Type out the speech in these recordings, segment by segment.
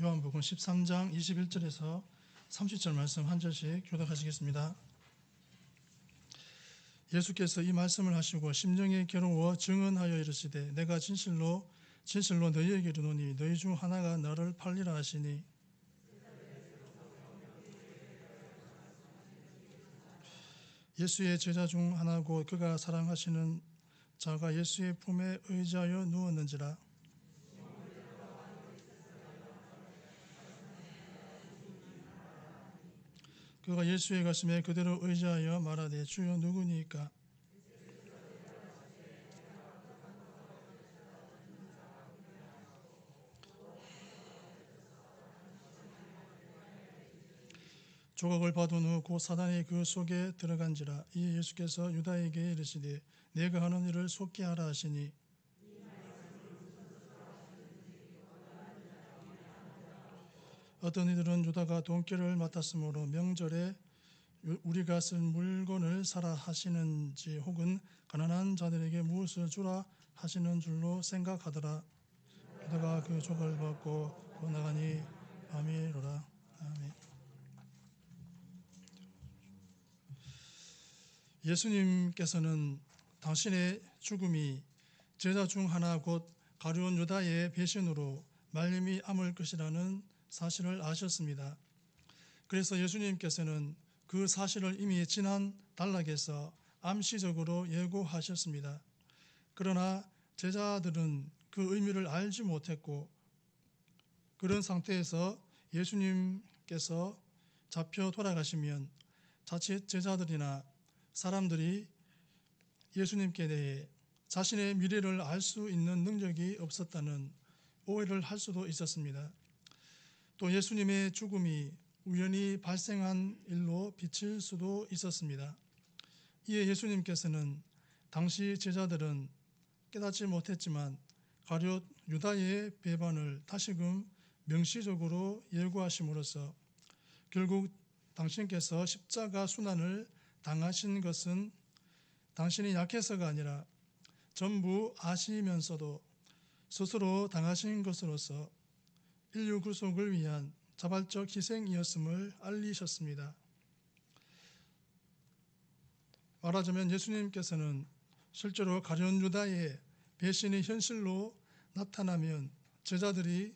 요한복음 13장 21절에서 30절 말씀 한 절씩 교독하시겠습니다. 예수께서 이 말씀을 하시고 심령에 괴로워 증언하여 이르시되 내가 진실로 진실로 너희에게 이르노니 너희 중 하나가 나를 팔리라 하시니 예수의 제자 중 하나고 그가 사랑하시는 자가 예수의 품에 의지하여 누웠는지라 그가 예수의 가슴에 그대로 의지하여 말하되 주여 누구니까? 조각을 받은 후 곧 사단이 그 속에 들어간지라. 이에 예수께서 유다에게 이르시되 내가 하는 일을 속게 하라 하시니 어떤 이들은 유다가 돈기를 맡았으므로 명절에 유- 우리가 쓸 물건을 사라 하시는지 혹은 가난한 자들에게 무엇을 주라 하시는 줄로 생각하더라. 유다가 그 조각을 받고 곧 나가니 아미로라. 아멘. 예수님께서는 당신의 죽음이 제자 중 하나 곧 가룟 유다의 배신으로 말림이 암을 것이라는 사실을 아셨습니다. 그래서 예수님께서는 그 사실을 이미 지난 단락에서 암시적으로 예고하셨습니다. 그러나 제자들은 그 의미를 알지 못했고 그런 상태에서 예수님께서 잡혀 돌아가시면 자칫 제자들이나 사람들이 예수님께 대해 자신의 미래를 알 수 있는 능력이 없었다는 오해를 할 수도 있었습니다. 또 예수님의 죽음이 우연히 발생한 일로 비칠 수도 있었습니다. 이에 예수님께서는 당시 제자들은 깨닫지 못했지만 가룟 유다의 배반을 다시금 명시적으로 예고하심으로써 결국 당신께서 십자가 순환을 당하신 것은 당신이 약해서가 아니라 전부 아시면서도 스스로 당하신 것으로서 인류 구속을 위한 자발적 희생이었음을 알리셨습니다. 말하자면 예수님께서는 실제로 가룟 유다의 배신이 현실로 나타나면 제자들이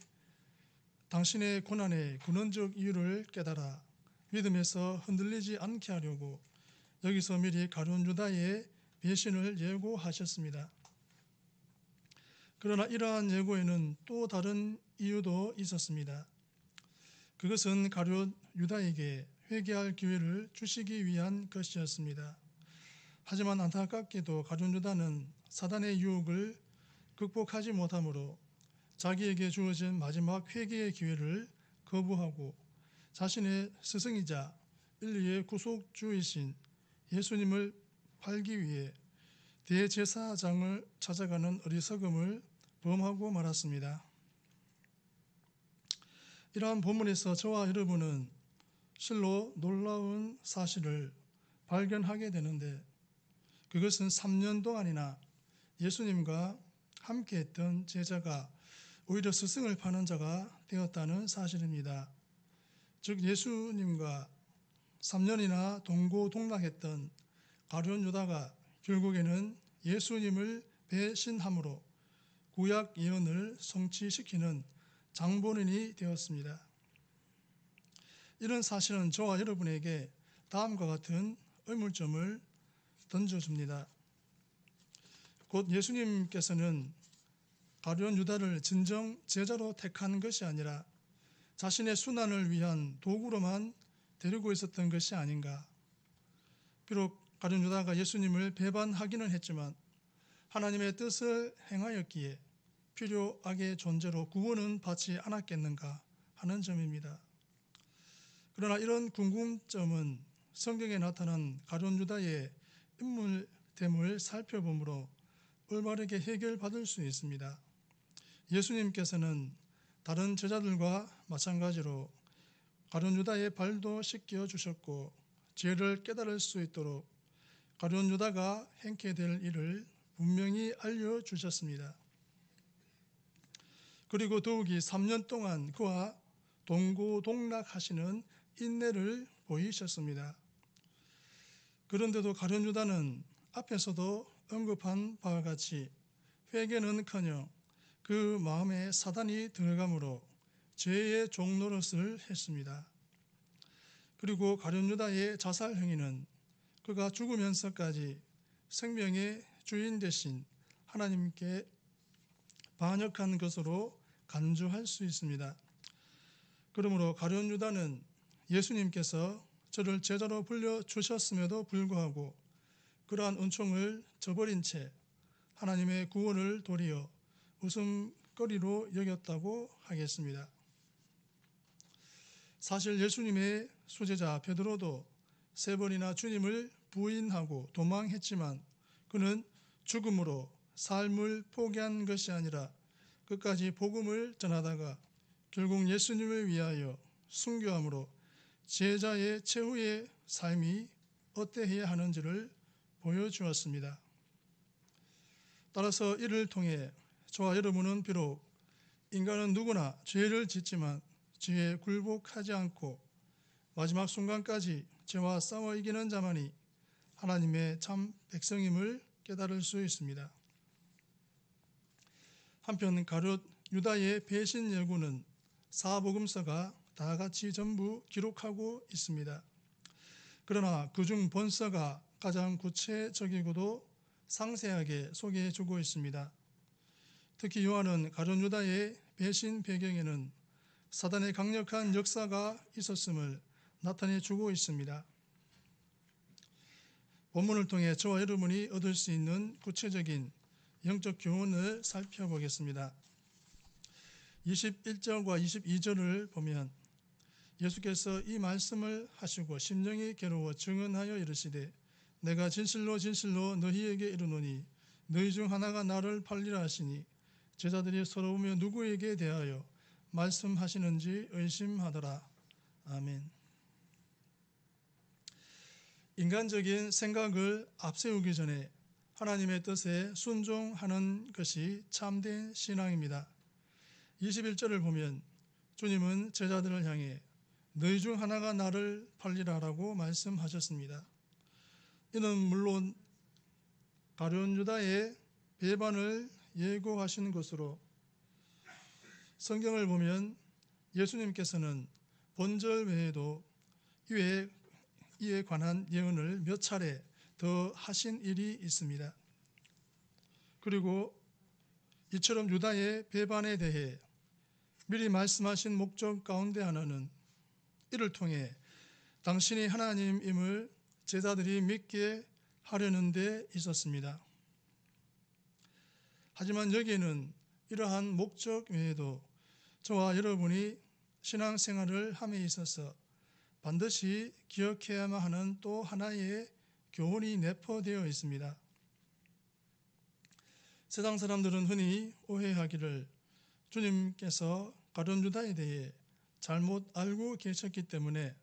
당신의 고난의 근원적 이유를 깨달아 믿음에서 흔들리지 않게 하려고 여기서 미리 가룟 유다의 배신을 예고하셨습니다. 그러나 이러한 예고에는 또 다른 이유도 있었습니다. 그것은 가룟 유다에게 회개할 기회를 주시기 위한 것이었습니다. 하지만 안타깝게도 가룟 유다는 사단의 유혹을 극복하지 못하므로 자기에게 주어진 마지막 회개의 기회를 거부하고 자신의 스승이자 인류의 구속주이신 예수님을 팔기 위해 대제사장을 찾아가는 어리석음을 범하고 말았습니다. 이러한 본문에서 저와 여러분은 실로 놀라운 사실을 발견하게 되는데 그것은 3년 동안이나 예수님과 함께 했던 제자가 오히려 스승을 파는 자가 되었다는 사실입니다. 즉 예수님과 3년이나 동고동락했던 가룟 유다가 결국에는 예수님을 배신함으로 구약 예언을 성취시키는 장본인이 되었습니다. 이런 사실은 저와 여러분에게 다음과 같은 의문점을 던져줍니다. 곧 예수님께서는 가룟 유다를 진정 제자로 택한 것이 아니라 자신의 순환을 위한 도구로만 데리고 있었던 것이 아닌가. 비록 가룟 유다가 예수님을 배반하기는 했지만 하나님의 뜻을 행하였기에 필요하게 존재로 구원은 받지 않았겠는가 하는 점입니다. 그러나 이런 궁금점은 성경에 나타난 가룟 유다의 인물됨을 살펴보므로 올바르게 해결받을 수 있습니다. 예수님께서는 다른 제자들과 마찬가지로 가룟 유다의 발도 씻겨 주셨고 죄를 깨달을 수 있도록 가룟 유다가 행케 될 일을 분명히 알려 주셨습니다. 그리고 더욱이 3년 동안 그와 동고동락하시는 인내를 보이셨습니다. 그런데도 가룟 유다는 앞에서도 언급한 바와 같이 회개는커녕 그 마음에 사단이 들어감으로 죄의 종노릇을 했습니다. 그리고 가룟 유다의 자살 행위는 그가 죽으면서까지 생명의 주인 대신 하나님께 반역한 것으로 간주할 수 있습니다. 그러므로 가룟 유다는 예수님께서 저를 제자로 불려 주셨음에도 불구하고 그러한 은총을 저버린 채 하나님의 구원을 도리어 웃음거리로 여겼다고 하겠습니다. 사실 예수님의 수제자 베드로도 세 번이나 주님을 부인하고 도망했지만 그는 죽음으로 삶을 포기한 것이 아니라 끝까지 복음을 전하다가 결국 예수님을 위하여 순교함으로 제자의 최후의 삶이 어떠해야 하는지를 보여주었습니다. 따라서 이를 통해 저와 여러분은 비록 인간은 누구나 죄를 짓지만 죄에 굴복하지 않고 마지막 순간까지 죄와 싸워 이기는 자만이 하나님의 참 백성임을 깨달을 수 있습니다. 한편 가룟 유다의 배신 예고는 사복음서가 다 같이 전부 기록하고 있습니다. 그러나 그중 본서가 가장 구체적이고도 상세하게 소개해 주고 있습니다. 특히 요한은 가룟 유다의 배신 배경에는 사단의 강력한 역사가 있었음을 나타내 주고 있습니다. 본문을 통해 저와 여러분이 얻을 수 있는 구체적인 영적 교훈을 살펴보겠습니다. 21절과 22절을 보면 예수께서 이 말씀을 하시고 심령이 괴로워 증언하여 이르시되 내가 진실로 진실로 너희에게 이르노니 너희 중 하나가 나를 팔리라 하시니 제자들이 서러우며 누구에게 대하여 말씀하시는지 의심하더라. 아멘. 인간적인 생각을 앞세우기 전에 하나님의 뜻에 순종하는 것이 참된 신앙입니다. 21절을 보면 주님은 제자들을 향해 너희 중 하나가 나를 팔리라라고 말씀하셨습니다. 이는 물론 가룟 유다의 배반을 예고하시는 것으로 성경을 보면 예수님께서는 본절 외에도 이에 관한 예언을 몇 차례 더 하신 일이 있습니다. 그리고 이처럼 유다의 배반에 대해 미리 말씀하신 목적 가운데 하나는 이를 통해 당신이 하나님임을 제자들이 믿게 하려는 데 있었습니다. 하지만 여기에는 이러한 목적 외에도 저와 여러분이 신앙생활을 함에 있어서 반드시 기억해야만 하는 또 하나의 교훈이 내포되어 있습니다. 세상 사람들은 흔히 오해하기를 주님께서 가룟 유다에 대해 잘못 알고 계셨기 때문에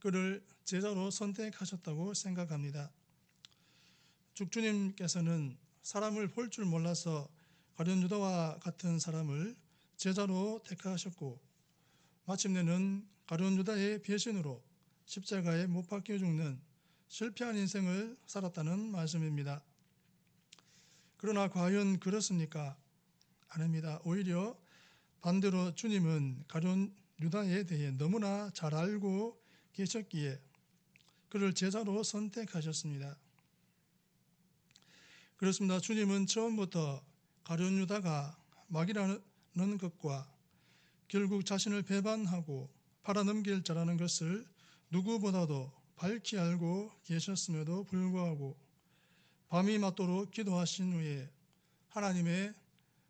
그를 제자로 선택하셨다고 생각합니다. 죽주님께서는 사람을 볼 줄 몰라서 가룟 유다와 같은 사람을 제자로 택하셨고 마침내는 가룟 유다의 배신으로 십자가에 못 박혀 죽는 실패한 인생을 살았다는 말씀입니다. 그러나 과연 그렇습니까? 아닙니다. 오히려 반대로 주님은 가룟 유다에 대해 너무나 잘 알고 계셨기에 그를 제자로 선택하셨습니다. 그렇습니다. 주님은 처음부터 가룟 유다가 막이라는 것과 결국 자신을 배반하고 팔아넘길 자라는 것을 누구보다도 밝히 알고 계셨음에도 불구하고 밤이 맞도록 기도하신 후에 하나님의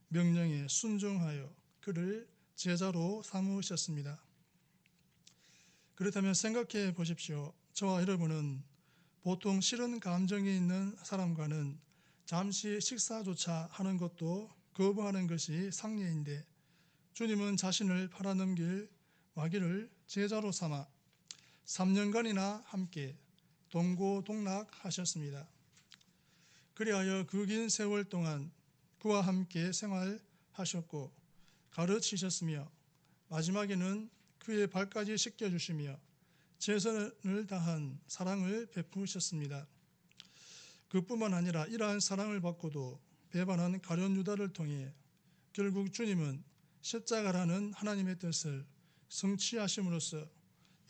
명령에 순종하여 그를 제자로 삼으셨습니다. 그렇다면 생각해 보십시오. 저와 여러분은 보통 싫은 감정이 있는 사람과는 잠시 식사조차 하는 것도 거부하는 것이 상례인데 주님은 자신을 팔아넘길 마귀를 제자로 삼아 3년간이나 함께 동고동락하셨습니다. 그리하여 그 긴 세월 동안 그와 함께 생활하셨고 가르치셨으며 마지막에는 그의 발까지 씻겨 주시며 최선을 다한 사랑을 베푸셨습니다. 그뿐만 아니라 이러한 사랑을 받고도 배반한 가룟 유다를 통해 결국 주님은 십자가라는 하나님의 뜻을 성취하심으로써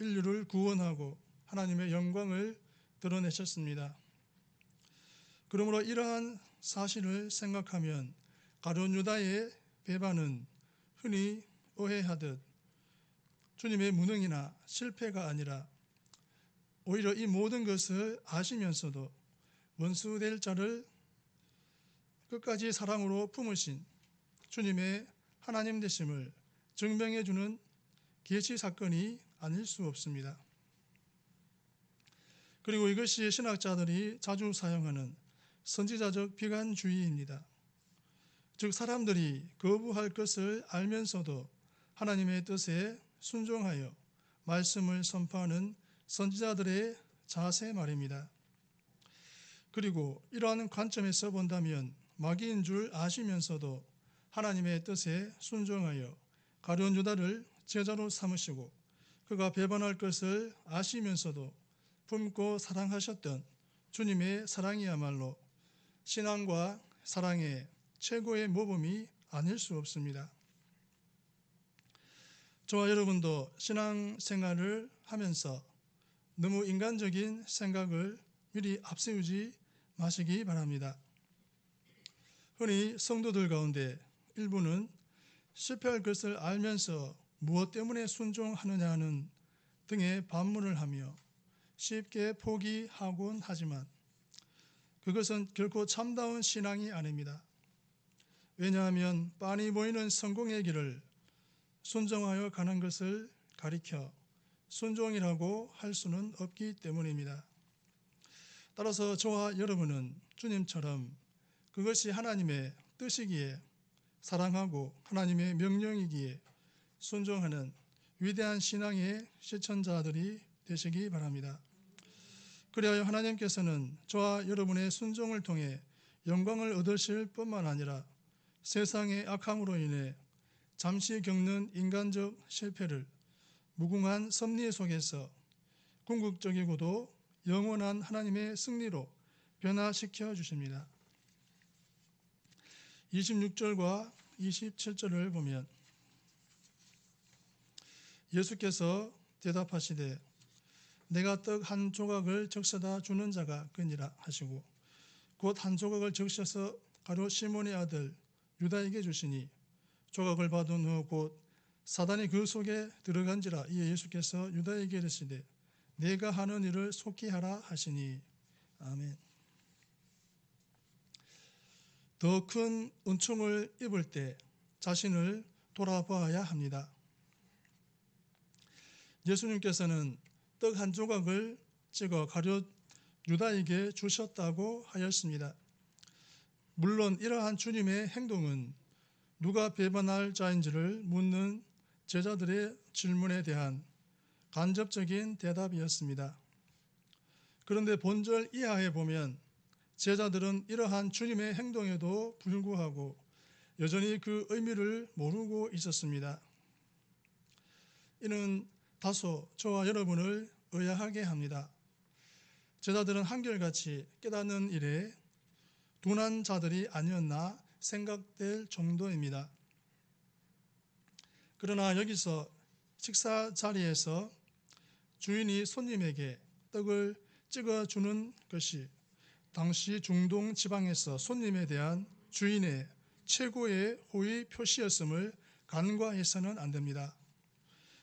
인류를 구원하고 하나님의 영광을 드러내셨습니다. 그러므로 이러한 사실을 생각하면 가룟 유다의 배반은 흔히 오해하듯 주님의 무능이나 실패가 아니라 오히려 이 모든 것을 아시면서도 원수 될 자를 끝까지 사랑으로 품으신 주님의 하나님 되심을 증명해 주는 계시 사건이 아닐 수 없습니다. 그리고 이것이 신학자들이 자주 사용하는 선지자적 비관주의입니다. 즉 사람들이 거부할 것을 알면서도 하나님의 뜻에 순종하여 말씀을 선포하는 선지자들의 자세 말입니다. 그리고 이러한 관점에서 본다면 마귀인 줄 아시면서도 하나님의 뜻에 순종하여 가룟 유다를 제자로 삼으시고 그가 배반할 것을 아시면서도 품고 사랑하셨던 주님의 사랑이야말로 신앙과 사랑의 최고의 모범이 아닐 수 없습니다. 저와 여러분도 신앙 생활을 하면서 너무 인간적인 생각을 미리 앞세우지 마시기 바랍니다. 흔히 성도들 가운데 일부는 실패할 것을 알면서 무엇 때문에 순종하느냐는 등의 반문을 하며 쉽게 포기하곤 하지만 그것은 결코 참다운 신앙이 아닙니다. 왜냐하면 빤히 보이는 성공의 길을 순종하여 가는 것을 가리켜 순종이라고 할 수는 없기 때문입니다. 따라서 저와 여러분은 주님처럼 그것이 하나님의 뜻이기에 사랑하고 하나님의 명령이기에 순종하는 위대한 신앙의 실천자들이 되시기 바랍니다. 그리하여 하나님께서는 저와 여러분의 순종을 통해 영광을 얻으실 뿐만 아니라 세상의 악함으로 인해 잠시 겪는 인간적 실패를 무궁한 섭리 속에서 궁극적이고도 영원한 하나님의 승리로 변화시켜 주십니다. 26절과 27절을 보면 예수께서 대답하시되 내가 떡 한 조각을 적셔다 주는 자가 그니라 하시고 곧 한 조각을 적셔서 가로 시몬의 아들 유다에게 주시니 조각을 받은 후 곧 사단이 그 속에 들어간지라 이에 예수께서 유다에게 이르시되 내가 하는 일을 속히 하라 하시니 아멘. 더 큰 은총을 입을 때 자신을 돌아봐야 합니다. 예수님께서는 떡 한 조각을 찍어 가룟 유다에게 주셨다고 하였습니다. 물론 이러한 주님의 행동은 누가 배반할 자인지를 묻는 제자들의 질문에 대한 간접적인 대답이었습니다. 그런데 본절 이하에 보면 제자들은 이러한 주님의 행동에도 불구하고 여전히 그 의미를 모르고 있었습니다. 이는 다소 저와 여러분을 의아하게 합니다. 제자들은 한결같이 깨닫는 일에 둔한 자들이 아니었나 생각될 정도입니다. 그러나 여기서 식사 자리에서 주인이 손님에게 떡을 찍어 주는 것이 당시 중동 지방에서 손님에 대한 주인의 최고의 호의 표시였음을 간과해서는 안 됩니다.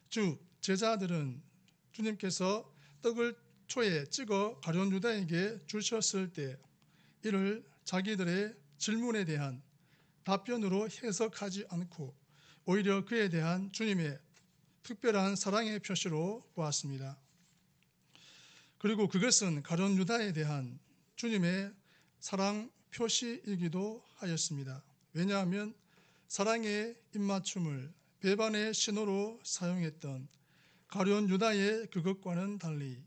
즉 제자들은 주님께서 떡을 초에 찍어 가룟 유다에게 주셨을 때 이를 자기들의 질문에 대한 답변으로 해석하지 않고 오히려 그에 대한 주님의 특별한 사랑의 표시로 보았습니다. 그리고 그것은 가룟 유다에 대한 주님의 사랑 표시이기도 하였습니다. 왜냐하면 사랑의 입맞춤을 배반의 신호로 사용했던 가룟 유다의 그것과는 달리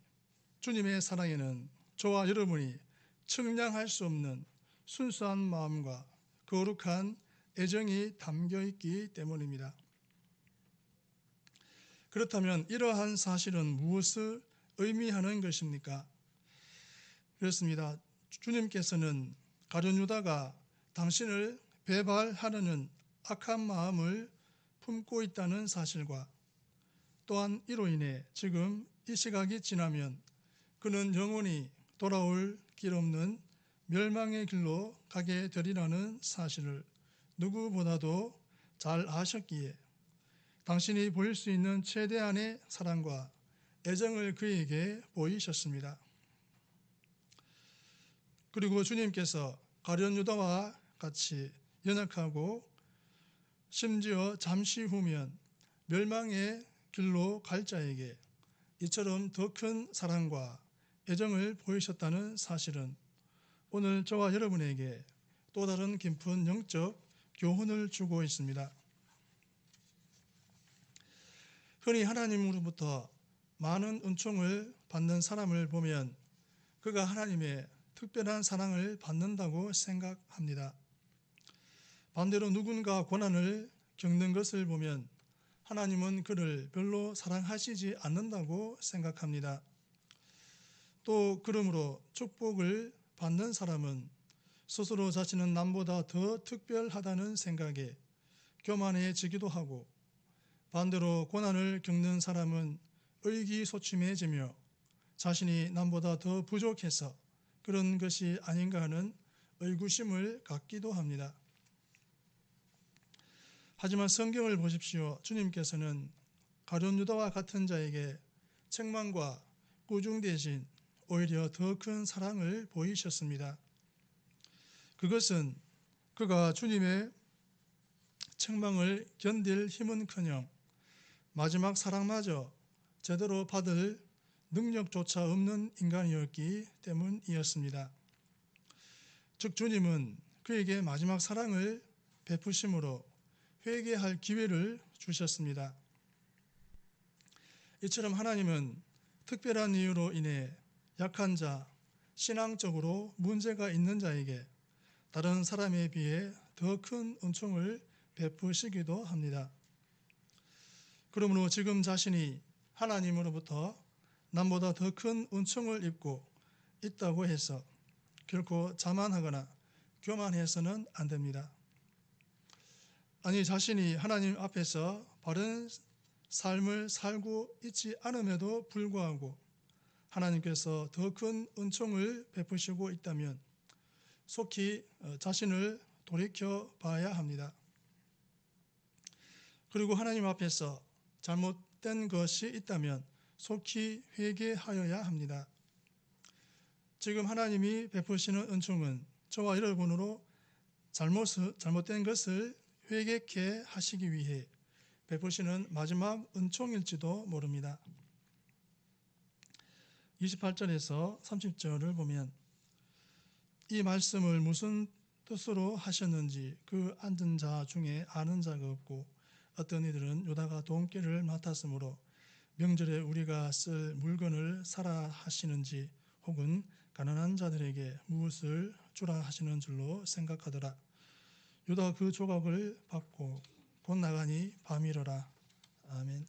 주님의 사랑에는 저와 여러분이 측량할 수 없는 순수한 마음과 거룩한 애정이 담겨 있기 때문입니다. 그렇다면 이러한 사실은 무엇을 의미하는 것입니까? 그렇습니다. 주님께서는 가룟 유다가 당신을 배발하려는 악한 마음을 품고 있다는 사실과 또한 이로 인해 지금 이 시각이 지나면 그는 영원히 돌아올 길 없는 멸망의 길로 가게 되리라는 사실을 누구보다도 잘 아셨기에 당신이 보일 수 있는 최대한의 사랑과 애정을 그에게 보이셨습니다. 그리고 주님께서 가련 유다와 같이 연약하고 심지어 잠시 후면 멸망의 길로 갈 자에게 이처럼 더 큰 사랑과 애정을 보이셨다는 사실은 오늘 저와 여러분에게 또 다른 깊은 영적 교훈을 주고 있습니다. 흔히 하나님으로부터 많은 은총을 받는 사람을 보면 그가 하나님의 특별한 사랑을 받는다고 생각합니다. 반대로 누군가 고난을 겪는 것을 보면 하나님은 그를 별로 사랑하시지 않는다고 생각합니다. 또 그러므로 축복을 받는 사람은 스스로 자신은 남보다 더 특별하다는 생각에 교만해지기도 하고 반대로 고난을 겪는 사람은 의기소침해지며 자신이 남보다 더 부족해서 그런 것이 아닌가 하는 의구심을 갖기도 합니다. 하지만 성경을 보십시오. 주님께서는 가룟 유다와 같은 자에게 책망과 꾸중 대신 오히려 더 큰 사랑을 보이셨습니다. 그것은 그가 주님의 책망을 견딜 힘은커녕 마지막 사랑마저 제대로 받을 능력조차 없는 인간이었기 때문이었습니다. 즉 주님은 그에게 마지막 사랑을 베푸심으로 회개할 기회를 주셨습니다. 이처럼 하나님은 특별한 이유로 인해 약한 자, 신앙적으로 문제가 있는 자에게 다른 사람에 비해 더 큰 은총을 베푸시기도 합니다. 그러므로 지금 자신이 하나님으로부터 남보다 더 큰 은총을 입고 있다고 해서 결코 자만하거나 교만해서는 안 됩니다. 아니 자신이 하나님 앞에서 바른 삶을 살고 있지 않음에도 불구하고 하나님께서 더 큰 은총을 베푸시고 있다면 속히 어, 자신을 돌이켜 봐야 합니다. 그리고 하나님 앞에서 잘못된 것이 있다면 속히 회개하여야 합니다. 지금 하나님이 베푸시는 은총은 저와 여러분으로 잘못, 잘못된 것을 회개케 하시기 위해 베푸시는 마지막 은총일지도 모릅니다. 28절에서 30절을 보면 이 말씀을 무슨 뜻으로 하셨는지 그 앉은 자 중에 아는 자가 없고 어떤 이들은 요다가 돈깨를 맡았으므로 명절에 우리가 쓸 물건을 사라 하시는지 혹은 가난한 자들에게 무엇을 주라 하시는 줄로 생각하더라. 유다 그 조각을 받고 곧 나가니 밤이러라. 아멘.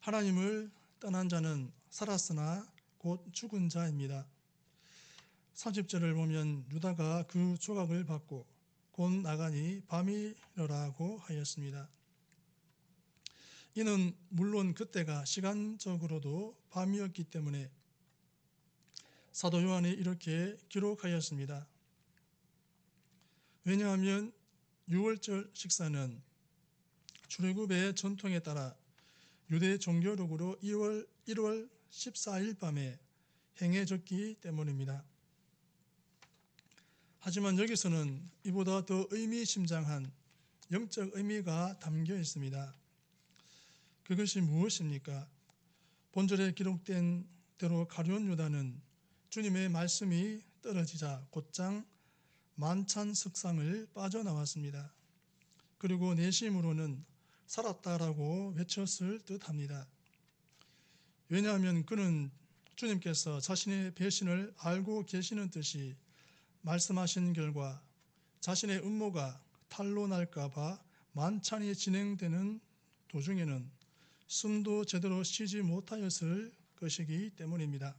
하나님을 떠난 자는 살았으나 곧 죽은 자입니다. 30절을 보면 유다가 그 조각을 받고 곧 나가니 밤이러라고 하였습니다. 이는 물론 그때가 시간적으로도 밤이었기 때문에 사도 요한이 이렇게 기록하였습니다. 왜냐하면 6월절 식사는 출애굽의 전통에 따라 유대 종교력으로 2월 1월 14일 밤에 행해졌기 때문입니다. 하지만 여기서는 이보다 더 의미심장한 영적 의미가 담겨 있습니다. 그것이 무엇입니까? 본절에 기록된 대로 가룟 유다는 주님의 말씀이 떨어지자 곧장 만찬 석상을 빠져나왔습니다. 그리고 내심으로는 살았다라고 외쳤을 듯합니다. 왜냐하면 그는 주님께서 자신의 배신을 알고 계시는 듯이 말씀하신 결과 자신의 음모가 탄로 날까봐 만찬이 진행되는 도중에는 숨도 제대로 쉬지 못하였을 것이기 때문입니다.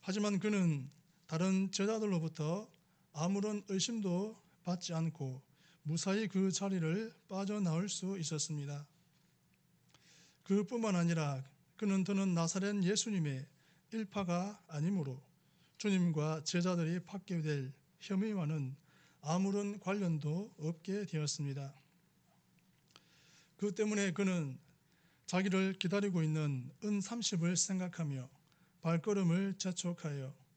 하지만 그는 다른 제자들로부터 아무런 의심도 받지 않고 무사히 그 자리를 빠져나올 수 있었습니다. 그뿐만 아니라 그는 더는 나사렛 예수님의 일파가 아니므로 주님과 제자들이 받게 될 혐의와는 아무런 관련도 없게 되었습니다. 그 때문에 그는 자기를 기다리고 있는 은 30을 생각하며 발걸음을 재촉하여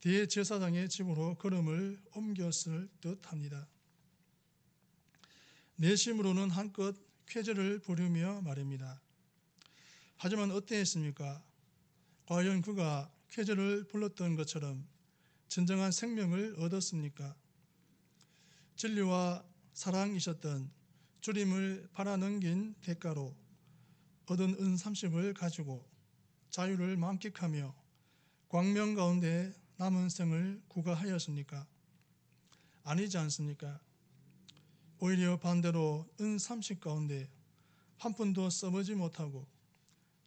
대제사장의 집으로 걸음을 옮겼을 듯합니다. 내심으로는 한껏 쾌재를 부르며 말입니다. 하지만 어땠습니까? 과연 그가 쾌재를 불렀던 것처럼 진정한 생명을 얻었습니까? 진리와 사랑이셨던 주님을 팔아넘긴 대가로 얻은 은 30을 가지고 자유를 만끽하며 광명 가운데 남은 생을 구가하였습니까? 아니지 않습니까? 오히려 반대로 은 30 가운데 한 푼도 써보지 못하고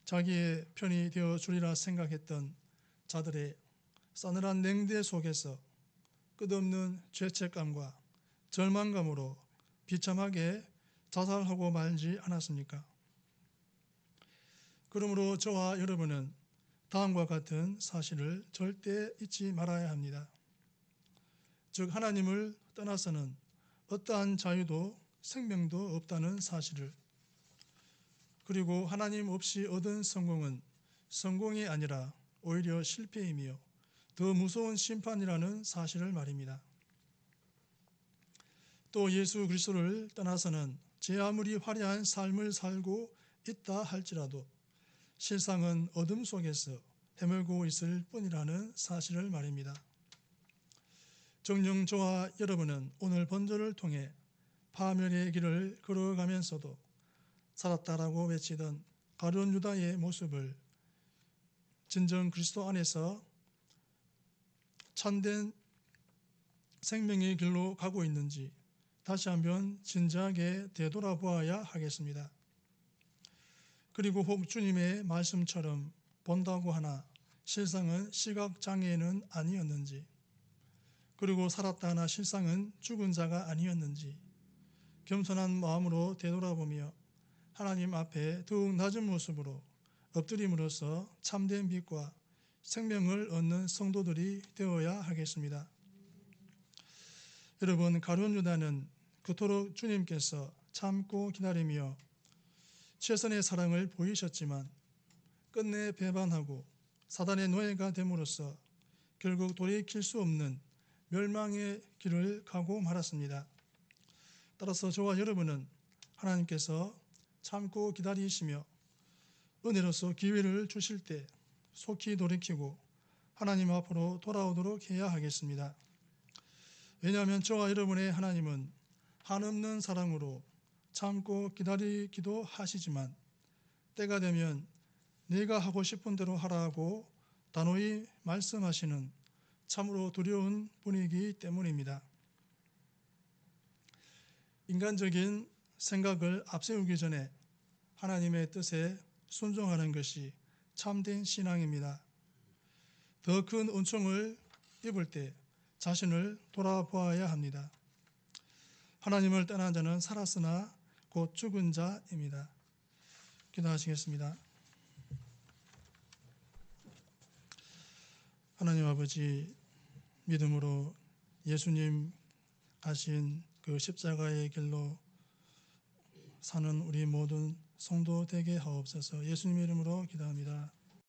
자기의 편이 되어 주리라 생각했던 자들의 싸늘한 냉대 속에서 끝없는 죄책감과 절망감으로 비참하게 자살하고 말지 않았습니까? 그러므로 저와 여러분은 다음과 같은 사실을 절대 잊지 말아야 합니다. 즉 하나님을 떠나서는 어떠한 자유도 생명도 없다는 사실을 그리고 하나님 없이 얻은 성공은 성공이 아니라 오히려 실패이며 더 무서운 심판이라는 사실을 말입니다. 또 예수 그리스도를 떠나서는 제 아무리 화려한 삶을 살고 있다 할지라도 실상은 어둠 속에서 헤매고 있을 뿐이라는 사실을 말입니다. 정녕 저와 여러분은 오늘 본절을 통해 파멸의 길을 걸어가면서도 살았다라고 외치던 가룟 유다의 모습을 진정 그리스도 안에서 참된 생명의 길로 가고 있는지 다시 한번 진지하게 되돌아보아야 하겠습니다. 그리고 혹 주님의 말씀처럼 본다고 하나 실상은 시각 장애는 아니었는지 그리고 살았다 하나 실상은 죽은 자가 아니었는지 겸손한 마음으로 되돌아보며 하나님 앞에 더욱 낮은 모습으로 엎드림으로써 참된 빛과 생명을 얻는 성도들이 되어야 하겠습니다. 여러분 가룟 유다는 그토록 주님께서 참고 기다리며 최선의 사랑을 보이셨지만 끝내 배반하고 사단의 노예가 됨으로써 결국 돌이킬 수 없는 멸망의 길을 가고 말았습니다. 따라서 저와 여러분은 하나님께서 참고 기다리시며 은혜로서 기회를 주실 때 속히 돌이키고 하나님 앞으로 돌아오도록 해야 하겠습니다. 왜냐하면 저와 여러분의 하나님은 한없는 사랑으로 참고 기다리기도 하시지만 때가 되면 내가 하고 싶은 대로 하라고 단호히 말씀하시는 참으로 두려운 분이기 때문입니다. 인간적인 생각을 앞세우기 전에 하나님의 뜻에 순종하는 것이 참된 신앙입니다. 더 큰 은총을 입을 때 자신을 돌아보아야 합니다. 하나님을 떠난 자는 살았으나 곧 죽은 자입니다. 기도하시겠습니다. 하나님 아버지 믿음으로 예수님 가신 그 십자가의 길로 사는 우리 모든 성도 되게 하옵소서 예수님 이름으로 기도합니다.